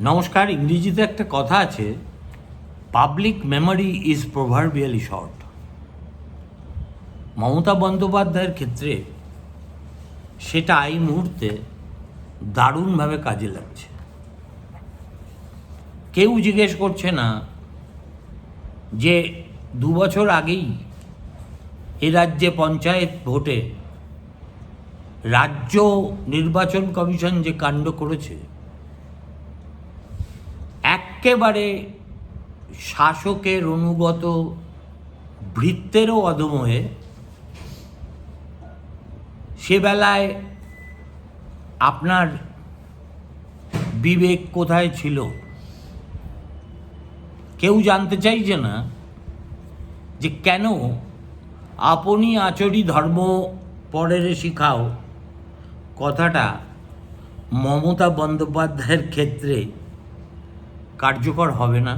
নমস্কার, ইংরেজিতে একটা কথা আছে public memory is proverbially short Mamata বন্দ্যোপাধ্যায়ের ক্ষেত্রে সেটা এই মুহূর্তে দারুণভাবে কাজে লাগছে। কেউ জিজ্ঞেস করছে না যে দু বছর আগেই এ রাজ্যে পঞ্চায়েত ভোটে রাজ্য নির্বাচন কমিশন যে কাণ্ড করেছে একেবারে শাসকের অনুগত ভৃত্যেরও অদম হয়ে সে বেলায় আপনার বিবেক কোথায় ছিল? কেউ জানতে চাইছে না যে কেন আপনি আচরি ধর্ম পরের শিখাও? কথাটা মমতা বন্দ্যোপাধ্যায়ের ক্ষেত্রে কার্যকর হবে না।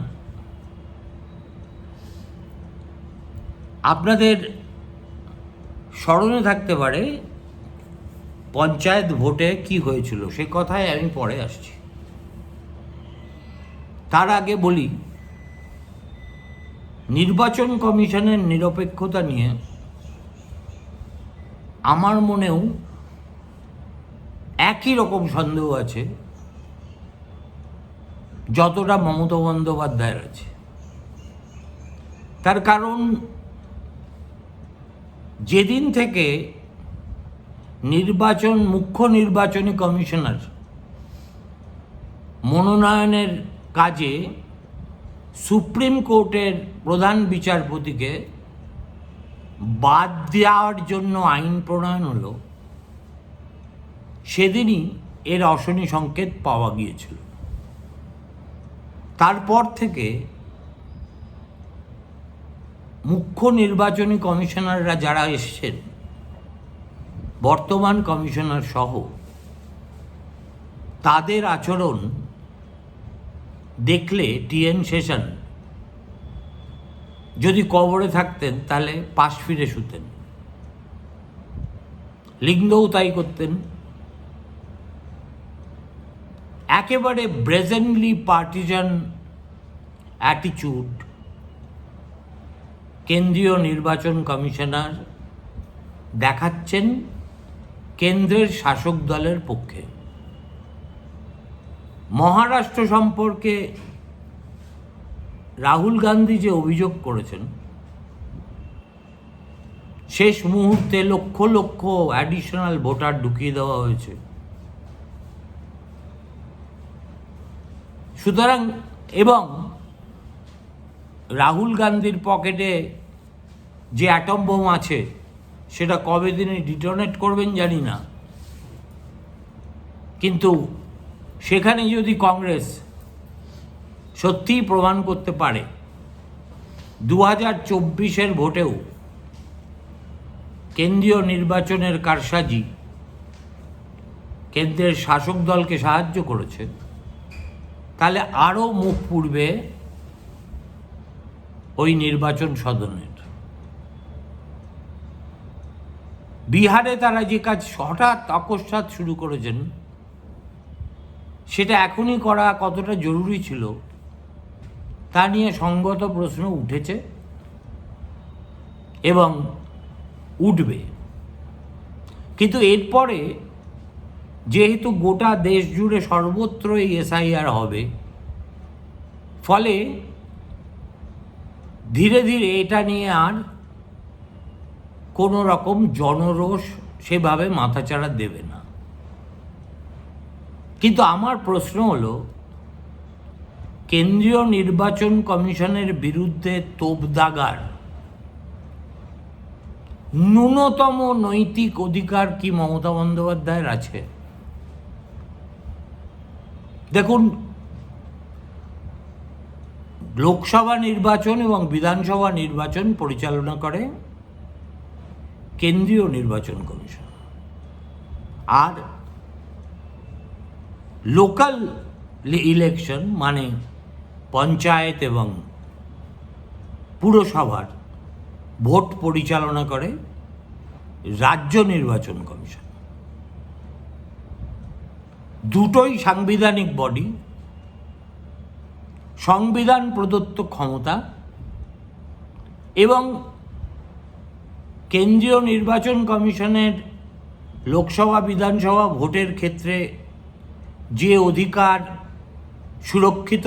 আপনাদের স্মরণে থাকতে পারে পঞ্চায়েত ভোটে কি হয়েছিল, সে কথায় আমি পরে আসছি। তার আগে বলি, নির্বাচন কমিশনের নিরপেক্ষতা নিয়ে আমার মনেও একই রকম সন্দেহ আছে। যতটা মমতা বন্দ্যোপাধ্যায়ের আছে। তার কারণ, যেদিন থেকে নির্বাচন, মুখ্য নির্বাচনী কমিশনার মনোনয়নের কাজে সুপ্রিম কোর্টের প্রধান বিচারপতিকে বাদ দেওয়ার জন্য আইন প্রণয়ন হলো, সেদিনই এর অশনি সংকেত পাওয়া গিয়েছিল। তারপর থেকে মুখ্য নির্বাচনী কমিশনাররা যারা এসছেন, বর্তমান কমিশনার সহ, তাদের আচরণ দেখলে টিএন সেশন যদি কবরে থাকতেন তাহলে পাশ ফিরে শুতেন। লিঙ্গও তাই করতেন। একেবারে ব্রেজেন্টলি পার্টিজান অ্যাটিচিউড কেন্দ্রীয় নির্বাচন কমিশনার দেখাচ্ছেন কেন্দ্রের শাসক দলের পক্ষে। মহারাষ্ট্র সম্পর্কে রাহুল গান্ধী যে অভিযোগ করেছেন, শেষ মুহূর্তে লক্ষ লক্ষ অ্যাডিশনাল ভোটার ঢুকিয়ে দেওয়া হয়েছে। সুতরাং এবং রাহুল গান্ধীর পকেটে যে অ্যাটম বোম আছে, সেটা কবে দিনে ডিটোনেট করবেন জানি না। কিন্তু সেখানে যদি কংগ্রেস সত্যিই প্রমাণ করতে পারে দু হাজার চব্বিশের ভোটেও কেন্দ্রীয় নির্বাচনের কারসাজি কেন্দ্রের শাসক দলকে সাহায্য করেছে, তাহলে আরও মুখ পুড়বে ওই নির্বাচন সদনের। বিহারে তারা যে কাজ হঠাৎ অকস্মাৎ শুরু করেছেন, সেটা এখনই করা কতটা জরুরি ছিল, তা নিয়ে সঙ্গত প্রশ্ন উঠেছে এবং উঠবে। কিন্তু এরপরে যেহেতু গোটা দেশ জুড়ে সর্বত্র এই এসআইআর হবে, ফলে ধীরে ধীরে এটা নিয়ে আর কোনো রকম জনরোষ সেভাবে মাথাচাড়া দেবে না। কিন্তু আমার প্রশ্ন হলো, কেন্দ্রীয় নির্বাচন কমিশনের বিরুদ্ধে তোপদাগার ন্যূনতম নৈতিক অধিকার কি মমতা বন্দ্যোপাধ্যায়ের আছে? দেখুন লোকসভা নির্বাচন এবং বিধানসভা নির্বাচন পরিচালনা করে কেন্দ্রীয় নির্বাচন কমিশন। আর লোকাল ইলেকশন মানে পঞ্চায়েত এবং পুরসভার ভোট পরিচালনা করে রাজ্য নির্বাচন কমিশন। দুটোই সাংবিধানিক বডি। সংবিধান প্রদত্ত ক্ষমতা এবং কেন্দ্রীয় নির্বাচন কমিশনের লোকসভা, বিধানসভা ভোটের ক্ষেত্রে যে অধিকার সুরক্ষিত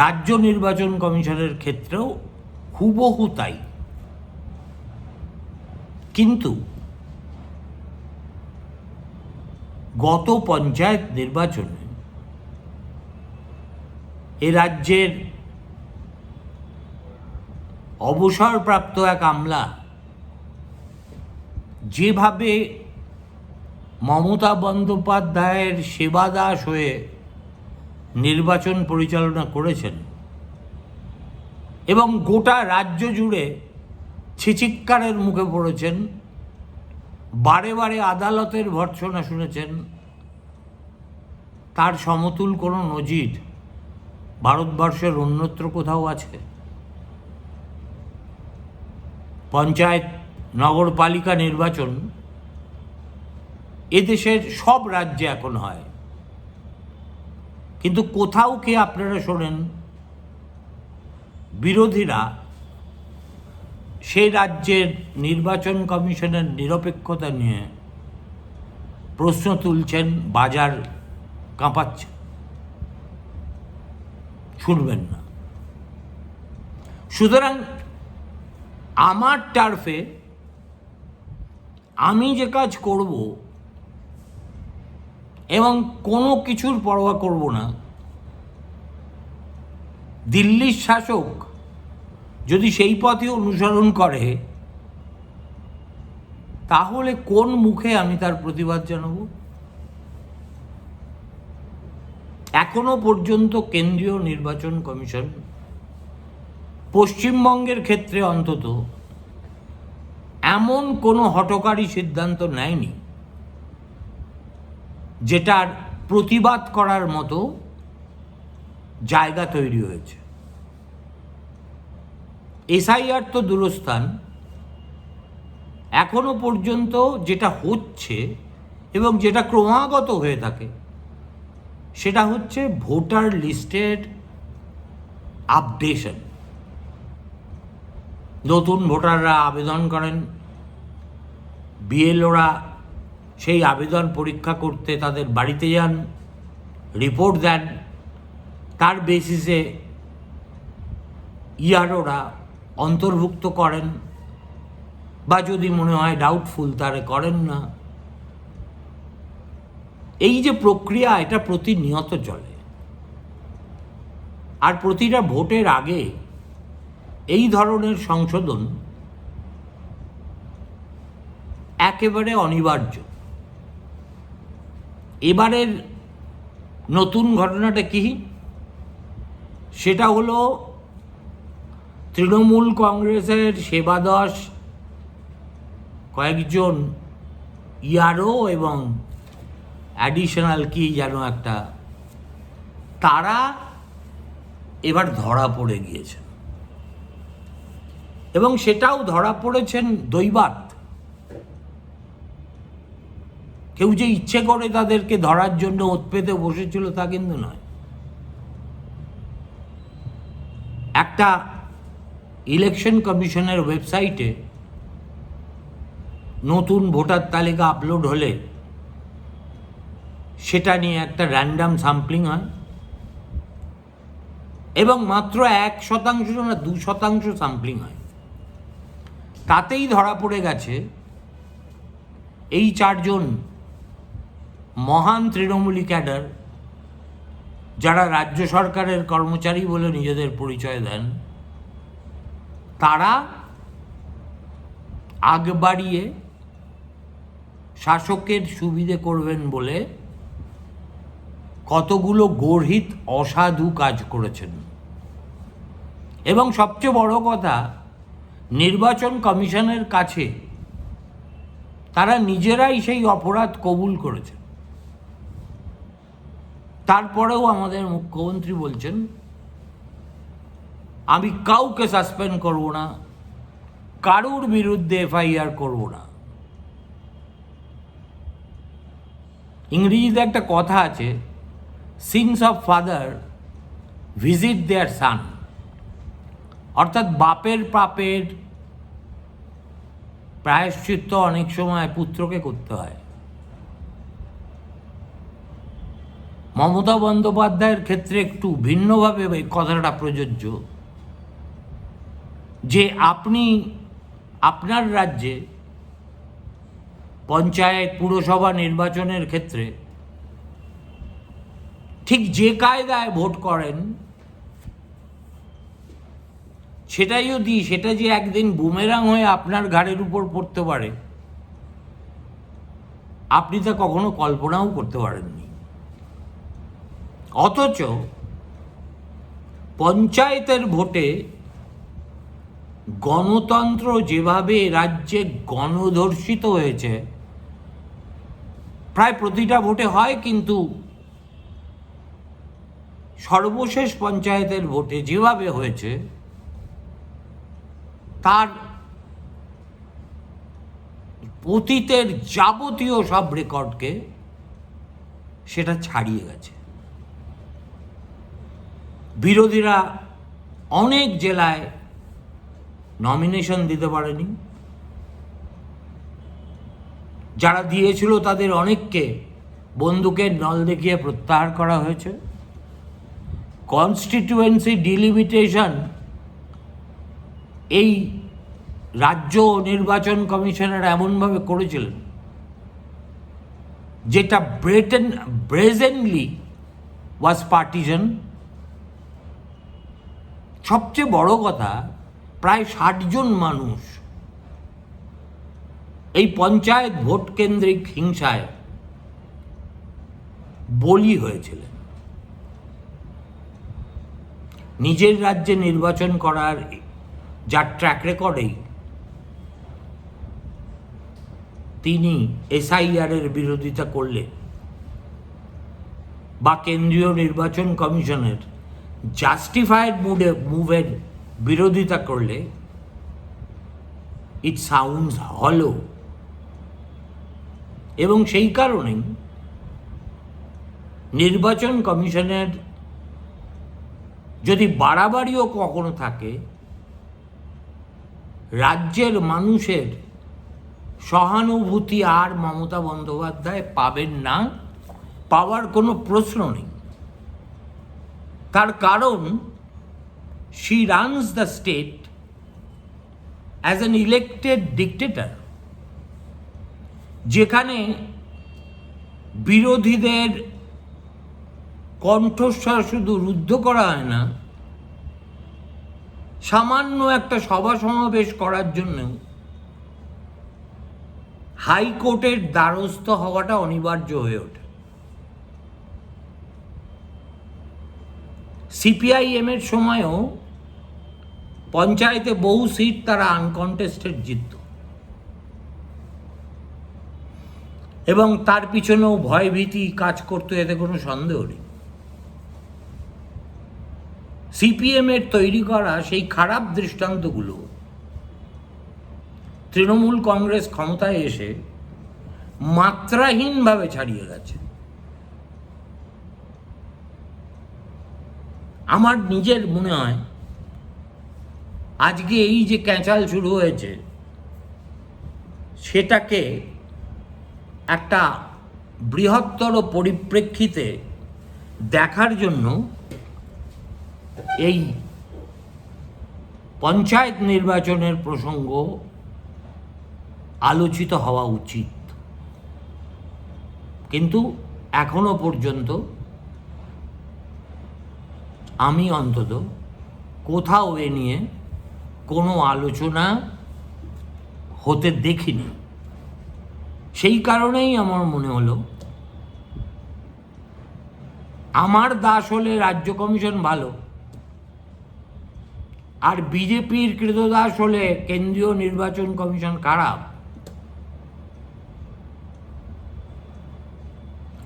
রাজ্য নির্বাচন কমিশনের ক্ষেত্রেও হুবহু তাই। কিন্তু গত পঞ্চায়েত নির্বাচনে এ রাজ্যের অবসরপ্রাপ্ত এক আমলা যেভাবে মমতা বন্দ্যোপাধ্যায়ের সেবাদাস হয়ে নির্বাচন পরিচালনা করেছেন এবং গোটা রাজ্য জুড়ে ছিচিক্কারের মুখে পড়েছেন, বারে বারে আদালতের ভর্ৎসনা শুনেছেন, তার সমতুল কোনো নজির ভারতবর্ষের অন্যত্র কোথাও আছে? পঞ্চায়েত, নগরপালিকা নির্বাচন, এদেশের সব রাজ্যে এখন হয়। কিন্তু কোথাও কি আপনারা শোনেন, বিরোধীরা সেই রাজ্যের নির্বাচন কমিশনের নিরপেক্ষতা নিয়ে প্রশ্ন তুলছেন, বাজার কাঁপাচ্ছে শুনবেন না। সুতরাং আমার টার্ফে আমি যে কাজ করব এবং কোনো কিছুর পরোয়া করব না, দিল্লির শাসক যদি সেই পথে অনুসরণ করে, তাহলে কোন মুখে আমি তার প্রতিবাদ জানাব? এখনও পর্যন্ত কেন্দ্রীয় নির্বাচন কমিশন পশ্চিমবঙ্গের ক্ষেত্রে অন্তত এমন কোনো হটকারী সিদ্ধান্ত নেয়নি যেটার প্রতিবাদ করার মতো জায়গা তৈরি হয়েছে। এসআইআর তো দূরস্থান। এখনও পর্যন্ত যেটা হচ্ছে এবং যেটা ক্রমাগত হয়ে থাকে সেটা হচ্ছে ভোটার লিস্টের আপডেশন। নতুন ভোটাররা আবেদন করেন, বিএলওরা সেই আবেদন পরীক্ষা করতে তাদের বাড়িতে যান, রিপোর্ট দেন। তার বেসিসে ইয়ারোরা অন্তর্ভুক্ত করেন বা যদি মনে হয় ডাউটফুল তারে করেন না। এই যে প্রক্রিয়া, এটা প্রতিনিয়ত চলে। আর প্রতিটা ভোটের আগে এই ধরনের সংশোধন একেবারে অনিবার্য। এবারের নতুন ঘটনাটা কি? সেটা হলো তৃণমূল কংগ্রেসের সেবাদশ কয়েকজন ইয়ারও এবং অ্যাডিশনাল কি যেন একটা। তারা এবার ধরা পড়ে গিয়েছেন এবং সেটাও ধরা পড়েছেন দৈবাত কেউ যে ইচ্ছে করে তাদেরকে ধরার জন্য ওত পেতে বসেছিল তা কিন্তু নয়। একটা ইলেকশন কমিশনের ওয়েবসাইটে নতুন ভোটার তালিকা আপলোড হলে সেটা নিয়ে একটা র্যান্ডাম সাম্পলিং হয়। এবং মাত্র এক শতাংশ না, দু শতাংশ সাম্পলিং হয়। তাতেই ধরা পড়ে গেছে, এই চারজন মহান তৃণমূলী ক্যাডার যারা রাজ্য সরকারের কর্মচারী বলে নিজেদের পরিচয় দেন, তারা আগ বাড়িয়ে শাসকের সুবিধে করবেন বলে কতগুলো গর্হিত অসাধু কাজ করেছেন। এবং সবচেয়ে বড় কথা, নির্বাচন কমিশনের কাছে তারা নিজেরাই সেই অপরাধ কবুল করেছে তারপরেও আমাদের মুখ্যমন্ত্রী বলছেন, আমি কাউকে সাসপেন্ড করব না, কারুর বিরুদ্ধে এফআইআর করব না। ইংরেজিতে একটা কথা আছে sins of father visit their son অর্থাৎ বাপের পাপের প্রায়শ্চিত্ত অনেক সময় পুত্রকে করতে হয়। মমতা বন্দ্যোপাধ্যায়ের ক্ষেত্রে একটু ভিন্নভাবে এই কথাটা প্রযোজ্য যে আপনি আপনার রাজ্যে পঞ্চায়েত পুরসভা নির্বাচনের ক্ষেত্রে ঠিক যে কায়দায় ভোট করেন সেটাই যদি সেটা যে একদিন বুমেরাং হয়ে আপনার ঘাড়ের উপর পড়তে পারে, আপনি তা কখনো কল্পনাও করতে পারেননি। অথচ পঞ্চায়েতের ভোটে গণতন্ত্র যেভাবে রাজ্যে গণধর্ষিত হয়েছে, প্রায় প্রতিটা ভোটে হয় কিন্তু সর্বশেষ পঞ্চায়েতের ভোটে যেভাবে হয়েছে, তার অতীতের যাবতীয় সব রেকর্ডকে সেটা ছাড়িয়ে গেছে। বিরোধীরা অনেক জেলায় নমিনেশন দিতে পারেনি। যারা দিয়েছিল তাদের অনেককে বন্দুকের নল দেখিয়ে প্রত্যাহার করা হয়েছে। কনস্টিটিউয়েন্সি ডিলিমিটেশন এই রাজ্য নির্বাচন কমিশনার এমনভাবে করেছিলেন, যেটা ব্রেটেন ব্রেজেনলি ওয়াজ পার্টিজান সবচেয়ে বড় কথা, প্রায় ষাটজন মানুষ এই পঞ্চায়েত ভোট কেন্দ্রিক হিংসায় বলি হয়েছিলেন। নিজের রাজ্যে নির্বাচন করার যার ট্র্যাক রেকর্ডেই তিনি এসআইআর এর বিরোধিতা করলে বা কেন্দ্রীয় নির্বাচন কমিশনের জাস্টিফাইড মুডে মুভের বিরোধিতা করলে ইট সাউন্ডস হলো এবং সেই কারণেই নির্বাচন কমিশনের যদি বাড়াবাড়িও কখনো থাকে, রাজ্যের মানুষের সহানুভূতি আর মমতা বন্দ্যোপাধ্যায় পাবেন না, পাওয়ার কোনো প্রশ্ন নেই। তার কারণ she runs the state as an elected dictator যেখানে বিরোধীদের কণ্ঠস্বর শুধু রুদ্ধ করা হয় না, সামান্য একটা সভা সমাবেশ করার জন্য হাইকোর্টের দ্বারস্থ হওয়াটা অনিবার্য হয়ে ওঠে। সিপিআইএম এর সময়ও পঞ্চায়েতে বহু সিট তারা আনকন্টেস্টেড জিতত। এবং তার পিছনেও ভয়ভীতি কাজ করতো, এতে কোনো সন্দেহ নেই। সিপিএম এর তৈরি করা সেই খারাপ দৃষ্টান্তগুলো। তৃণমূল কংগ্রেস ক্ষমতায় এসে মাত্রাহীনভাবে ছাড়িয়ে গেছে। আমার নিজের মনে হয়, আজকে এই যে ক্যাঁচাল শুরু হয়েছে, সেটাকে একটা বৃহত্তর পরিপ্রেক্ষিতে দেখার জন্য এই পঞ্চায়েত নির্বাচনের প্রসঙ্গ আলোচিত হওয়া উচিত। কিন্তু এখনও পর্যন্ত আমি অন্তত কোথাও এ নিয়ে কোনো আলোচনা হতে দেখিনি। সেই কারণেই আমার মনে হলো, আমার দাস হলে রাজ্য কমিশন ভালো আর বিজেপির কৃতদাস হলে কেন্দ্রীয় নির্বাচন কমিশন খারাপ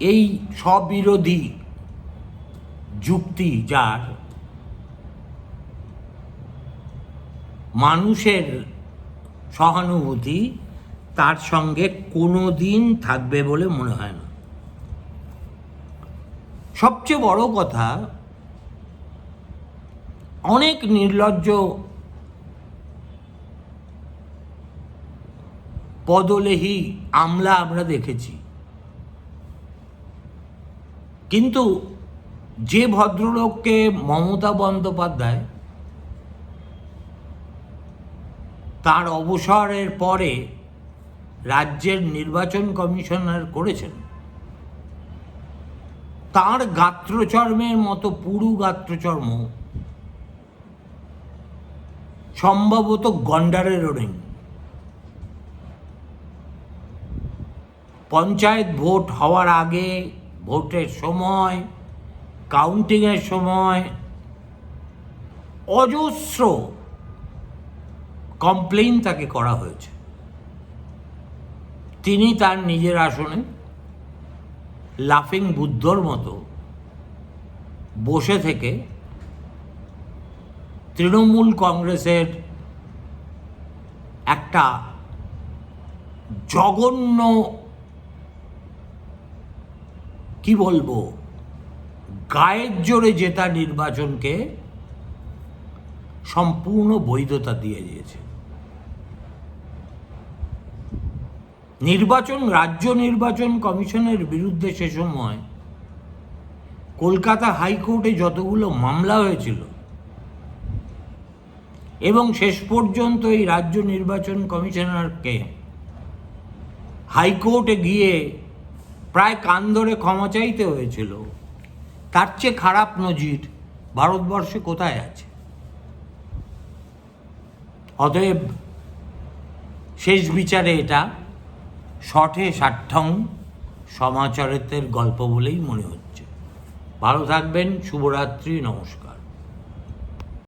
এই স্ববিরোধী যুক্তি যার, মানুষের সহানুভূতি তার সঙ্গে কোনো দিন থাকবে বলে মনে হয় না। সবচেয়ে বড় কথা অনেক নির্লজ্জ পদলেহী আমলা আমরা দেখেছি। কিন্তু যে ভদ্রলোককে মমতা বন্দ্যোপাধ্যায় তার অবসরের পরে রাজ্যের নির্বাচন কমিশনার করেছেন, তার গাত্রচর্মের মতো পুরু গাত্রচর্ম সম্ভবত গন্ডারেরও নেই পঞ্চায়েত ভোট হওয়ার আগে, ভোটের সময় কাউন্টিংয়ের সময় অজস্র কমপ্লেইন তাকে করা হয়েছে। তিনি তার নিজের আসনে লাফিং বুদ্ধর মতো বসে থেকে তৃণমূল কংগ্রেসের একটা জঘন্য, কি বলব, গায়ের জোরে জেতা নির্বাচনকে সম্পূর্ণ বৈধতা দিয়ে দিয়েছে। নির্বাচন, রাজ্য নির্বাচন কমিশনের বিরুদ্ধে সে সময় কলকাতা হাইকোর্টে যতগুলো মামলা হয়েছিল এবং শেষ পর্যন্ত এই রাজ্য নির্বাচন কমিশনারকে হাইকোর্টে গিয়ে প্রায় কান ধরে ক্ষমা চাইতে হয়েছিল। তার চেয়ে খারাপ নজির ভারতবর্ষে কোথায় আছে? অতএব শেষ বিচারে এটা শঠে সাঠ্যং সমাচারিতের গল্প বলেই মনে হচ্ছে। ভালো থাকবেন, শুভরাত্রি, নমস্কার।